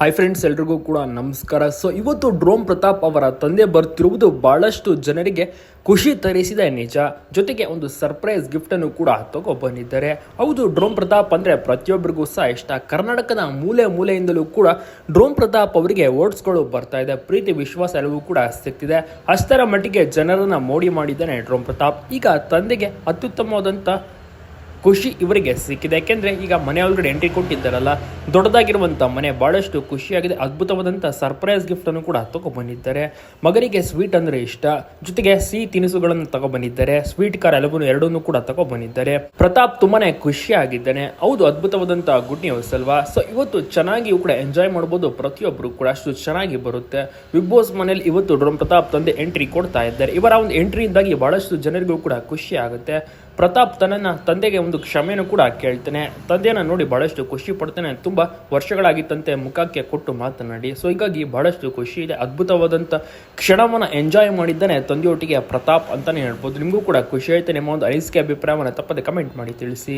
Hi friends ಎಲ್ರಿಗೂ ಕೂಡ ನಮಸ್ಕಾರ. ಸೊ ಇವತ್ತು ಡ್ರೋಮ್ ಪ್ರತಾಪ್ ಅವರ ತಂದೆ ಬರ್ತಿರುವುದು ಬಹಳಷ್ಟು ಜನರಿಗೆ ಖುಷಿ ತರಿಸಿದೆ ನಿಜ. ಜೊತೆಗೆ ಒಂದು ಸರ್ಪ್ರೈಸ್ ಗಿಫ್ಟ್ ಅನ್ನು ಕೂಡ ತಗೋ ಬಂದಿದ್ದಾರೆ. ಹೌದು, ಡ್ರೋಮ್ ಪ್ರತಾಪ್ ಅಂದ್ರೆ ಪ್ರತಿಯೊಬ್ಬರಿಗೂ ಸಹ ಇಷ್ಟ. ಕರ್ನಾಟಕದ ಮೂಲೆ ಮೂಲೆಯಿಂದಲೂ ಕೂಡ ಡ್ರೋಮ್ ಪ್ರತಾಪ್ ಅವರಿಗೆ ಓಟ್ಸ್ಗಳು ಬರ್ತಾ ಇದೆ. ಪ್ರೀತಿ, ವಿಶ್ವಾಸ ಎಲ್ಲವೂ ಕೂಡ ಸಿಗ್ತಿದೆ. ಅಷ್ಟರ ಮಟ್ಟಿಗೆ ಜನರನ್ನ ಮೋಡಿ ಮಾಡಿದ್ದಾನೆ ಡ್ರೋಮ್ ಪ್ರತಾಪ್. ಈಗ ತಂದೆಗೆ ಅತ್ಯುತ್ತಮವಾದಂಥ ಖುಷಿ ಇವರಿಗೆ ಸಿಕ್ಕಿದೆ. ಯಾಕೆಂದರೆ ಈಗ ಮನೆ ಒಳಗಡೆ ಎಂಟ್ರಿ ಕೊಟ್ಟಿದ್ದಾರಲ್ಲ ದೊಡ್ಡದಾಗಿರುವಂಥ ಮನೆ ಬಹಳಷ್ಟು ಖುಷಿಯಾಗಿದೆ. ಅದ್ಭುತವಾದಂಥ ಸರ್ಪ್ರೈಸ್ ಗಿಫ್ಟ್ ಅನ್ನು ಕೂಡ ತಗೊಬಂದಿದ್ದಾರೆ. ಮಗನಿಗೆ ಸ್ವೀಟ್ ಅಂದ್ರೆ ಇಷ್ಟ. ಜೊತೆಗೆ ಸಿಹಿ ತಿನಿಸುಗಳನ್ನು ತಗೊಬಂದಿದ್ದಾರೆ. ಸ್ವೀಟ್ ಕಾರ್ ಎಲ್ಲವನ್ನು ಎರಡನ್ನೂ ಕೂಡ ತಗೊಬಂದಿದ್ದಾರೆ. ಪ್ರತಾಪ್ ತುಂಬಾನೇ ಖುಷಿಯಾಗಿದ್ದಾನೆ. ಹೌದು ಅದ್ಭುತವಾದಂಥ ಗುಡ್ ನ್ಯೂಸ್ ಅಲ್ವಾ? ಸೊ ಇವತ್ತು ಚೆನ್ನಾಗಿ ಕೂಡ ಎಂಜಾಯ್ ಮಾಡ್ಬೋದು. ಪ್ರತಿಯೊಬ್ಬರು ಕೂಡ ಅಷ್ಟು ಚೆನ್ನಾಗಿ ಬರುತ್ತೆ. ಬಿಗ್ ಬಾಸ್ ಮನೇಲಿ ಇವತ್ತು ಡ್ರೋಮ್ ಪ್ರತಾಪ್ ತಂದೆ ಎಂಟ್ರಿ ಕೊಡ್ತಾ ಇದ್ದಾರೆ. ಇವರ ಒಂದು ಎಂಟ್ರಿಯಿಂದಾಗಿ ಬಹಳಷ್ಟು ಜನರಿಗೂ ಕೂಡ ಖುಷಿ ಆಗುತ್ತೆ. ಪ್ರತಾಪ್ ತನ್ನ ತಂದೆಗೆ ಒಂದು ಕ್ಷಮೆಯನ್ನು ಕೂಡ ಕೇಳ್ತಾನೆ. ತಂದೆಯನ್ನು ನೋಡಿ ಬಹಳಷ್ಟು ಖುಷಿ ಪಡ್ತಾನೆ. ತುಂಬ ವರ್ಷಗಳಾಗಿತ್ತಂತೆ ಮುಖಕ್ಕೆ ಕೊಟ್ಟು ಮಾತನಾಡಿ. ಸೊ ಹೀಗಾಗಿ ಬಹಳಷ್ಟು ಖುಷಿ ಇದೆ. ಅದ್ಭುತವಾದಂಥ ಕ್ಷಣವನ್ನು ಎಂಜಾಯ್ ಮಾಡಿದ್ದಾನೆ ತಂದೆಯೊಟ್ಟಿಗೆ ಪ್ರತಾಪ್ ಅಂತಲೇ ಹೇಳ್ಬೋದು. ನಿಮಗೂ ಕೂಡ ಖುಷಿ ಆಯ್ತು. ನಿಮ್ಮ ಒಂದು ಅನಿಸಿಕೆ ಅಭಿಪ್ರಾಯವನ್ನು ತಪ್ಪದೆ ಕಮೆಂಟ್ ಮಾಡಿ ತಿಳಿಸಿ.